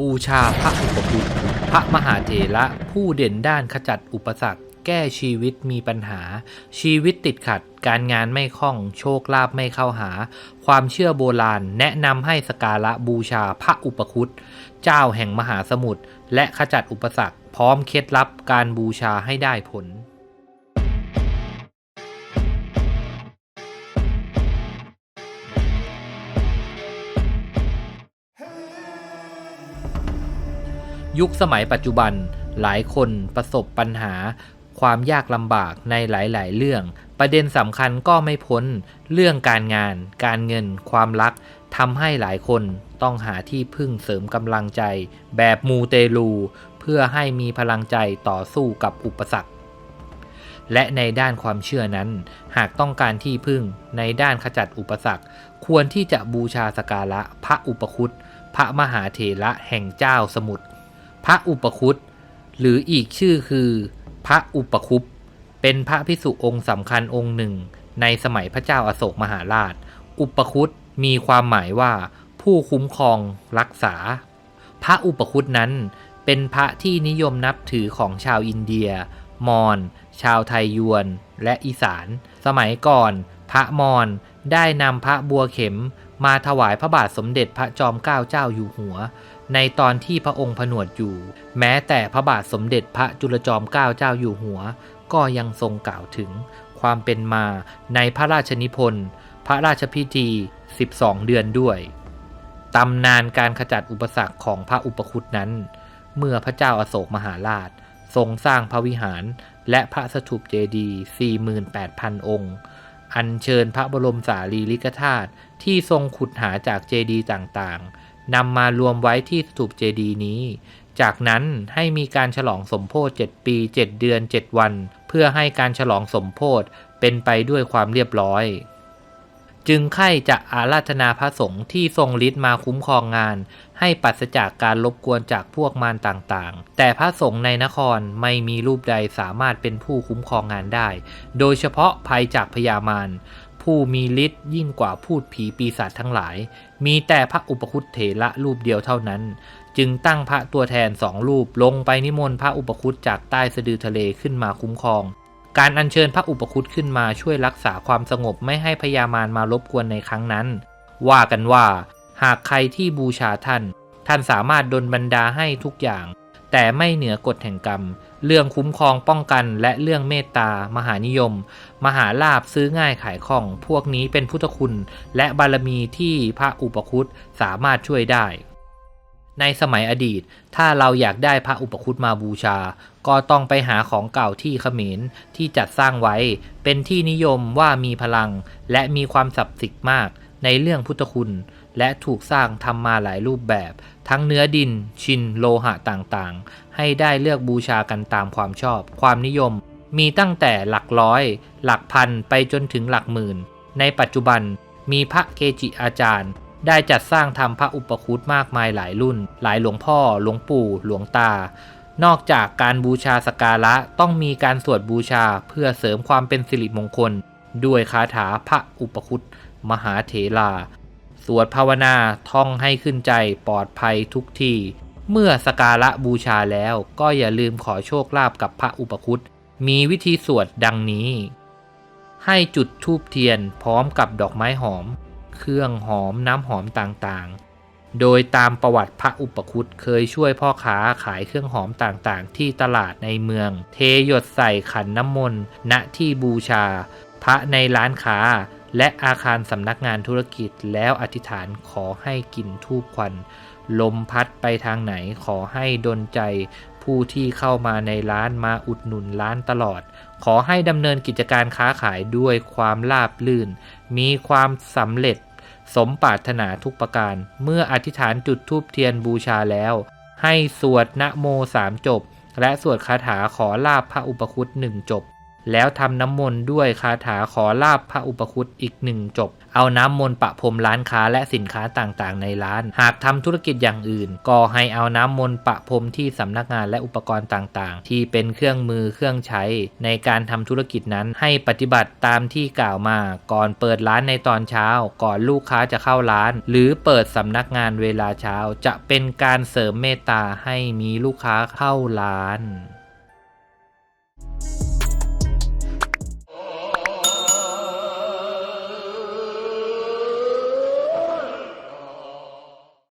บูชาพระอุปคุตพระมหาเถระผู้เด่นด้านขจัดอุปสรรค แก้ชีวิตมีปัญหา ชีวิตติดขัด การงานไม่คล่อง โชคลาภไม่เข้าหา ความเชื่อโบราณ แนะนำให้สการะบูชาพระอุปคุตเจ้าแห่งมหาสมุทรและขจัดอุปสรรค พร้อมเคล็ดลับการบูชาให้ได้ผล ยุคสมัยปัจจุบันหลายคนประสบปัญหา ความยากลำบากในหลาย ๆ เรื่อง ประเด็นสำคัญก็ไม่พ้น เรื่องการงาน การเงิน ความรักทำให้หลายคนต้องหาที่พึ่งเสริมกำลังใจ แบบมูเตลู เพื่อให้มีพลังใจต่อสู้กับอุปสรรค และในด้านความเชื่อนั้น หากต้องการที่พึ่งในด้านขจัดอุปสรรค ควรที่จะบูชาสการะพระอุปคุตพระมหาเถระแห่งเจ้าสมุทร พระอุปคุตหรืออีกชื่อคือ พระอุปคุปเป็นพระพิสุองค์สำคัญองค์หนึ่ง ในสมัยพระเจ้าอาโศกมหาราช อุปคุตมีความหมายว่า ผู้คุ้มครองรักษา พระอุปคุตนั้น เป็นพระที่นิยมนับถือของชาวอินเดีย มอญชาวไทยยวน และอีสาน สมัยก่อน พระมอญ ได้นำพระบัวเข็มมาถวายพระบาทสมเด็จพระจอมเกล้าเจ้าอยู่หัว ในตอนที่พระองค์ผนวดอยู่ แม้แต่พระบาทสมเด็จพระจุลจอมเกล้าเจ้าอยู่หัว ก็ยังทรงกล่าวถึงความเป็นมาในพระราชนิพนธ์ พระราชพิธี 12 เดือนด้วย ตำนานการขจัดอุปสรรคของพระอุปคุตนั้น เมื่อพระเจ้าอาโศกมหาราช ทรงสร้างพระวิหารและพระสถูปเจดีย์48,000 องค์ อัญเชิญพระบรมสารีริกธาตุที่ทรงขุดหาจากเจดีย์ต่างๆนำมารวมไว้ที่สถูปเจดีย์นี้ จากนั้นให้มีการฉลองสมโพธิ7ปี 7 เดือน 7 วัน เพื่อให้การฉลองสมโพธิเป็นไปด้วยความเรียบร้อย จึงใคร่จะอาราธนาพระสงฆ์ที่ทรงฤทธิ์มาคุ้มครองงาน ให้ปัสจากการรบกวนจากพวกมารต่างๆ แต่พระสงฆ์ในนครไม่มีรูปใดสามารถเป็นผู้คุ้มครองงานได้ โดยเฉพาะภัยจากพญามารผู้มีฤทธิ์ยิ่งกว่าพูดผีปีศาจทั้งหลาย มีแต่พระอุปคุตเถระรูปเดียวเท่านั้น จึงตั้งพระตัวแทนสองรูปลงไปนิมนต์พระอุปคุตจากใต้สะดือทะเลขึ้นมาคุ้มครอง การอัญเชิญพระอุปคุตขึ้นมาช่วยรักษาความสงบไม่ให้พญามารมารบกวนในครั้งนั้น ว่ากันว่า หากใครที่บูชาท่าน ท่านสามารถดลบันดาให้ทุกอย่าง แต่ไม่เหนือกฎแห่งกรรม เรื่องคุ้มครองป้องกันและเรื่องเมตตามหานิยม มหาลาบซื้อง่ายขายคล่อง พวกนี้เป็นพุทธคุณ และบารมีที่พระอุปคุตสามารถช่วยได้ ในสมัยอดีต ถ้าเราอยากได้พระอุปคุตมาบูชา ก็ต้องไปหาของเก่าที่เขมรที่จัดสร้างไว้ เป็นที่นิยมว่ามีพลัง และมีความศักดิ์สิทธิ์มาก ในเรื่องพุทธคุณ และถูกสร้างทำมาหลายรูปแบบ ทั้งเนื้อดิน ชิน โลหะต่างๆ ให้ได้เลือกบูชากันตามความชอบ ความนิยม มีตั้งแต่หลักร้อย หลักพันไปจนถึงหลักหมื่น ในปัจจุบันมีพระเกจิอาจารย์ ได้จัดสร้างทำพระอุปคุตมากมายหลายรุ่น หลายหลวงพ่อ หลวงปู่ หลวงตา นอกจากการบูชาสการะต้องมีการสวดบูชาเพื่อเสริมความเป็นสิริมงคล ด้วยคาถาพระอุปคุตมหาเถรา สวดภาวนาท่องให้ขึ้นใจปลอดภัยทุกที เมื่อสกการะบูชาแล้วก็อย่าลืมขอโชคลาภกับพระอุปคุตมีวิธีสวดดังนี้ ให้จุดธูปเทียนพร้อมกับดอกไม้หอม เครื่องหอมน้ำหอมต่างๆ โดยตามประวัติพระอุปคุตเคยช่วยพ่อค้าขายเครื่องหอมต่างๆ ที่ตลาดในเมือง เทหยดใส่ขันน้ำมนต์ณที่บูชา พระในร้านค้าและอาคารสำนักงานธุรกิจแล้วอธิษฐานขอให้กลิ่นทูบควัน ลมพัดไปทางไหนขอให้ดนใจ ผู้ที่เข้ามาในร้านมาอุดหนุนร้านตลอด ขอให้ดำเนินกิจการค้าขายด้วยความราบรื่น มีความสำเร็จ สมปรารถนาทุกประการ เมื่ออธิษฐานจุดธูปเทียนบูชาแล้ว ให้สวดนะโมสามจบ และสวดคาถาขอลาบพระอุปคุตหนึ่งจบ แล้วทำน้ำมนต์ด้วยคาถาขอลาบพระอุปคุตอีกหนึ่งจบ เอาน้ำมนต์ประพรมร้านค้าและสินค้าต่างๆ ในร้าน หากทำธุรกิจอย่างอื่น ก็ให้เอาน้ำมนต์ประพรมที่สำนักงานและอุปกรณ์ต่างๆ ที่เป็นเครื่องมือเครื่องใช้ ในการทำธุรกิจนั้นให้ปฏิบัติตามที่กล่าวมา ก่อนเปิดร้านในตอนเช้า ก่อนลูกค้าจะเข้าร้าน หรือเปิดสำนักงานเวลาเช้า จะเป็นการเสริมเมตตาให้มีลูกค้าเข้าร้าน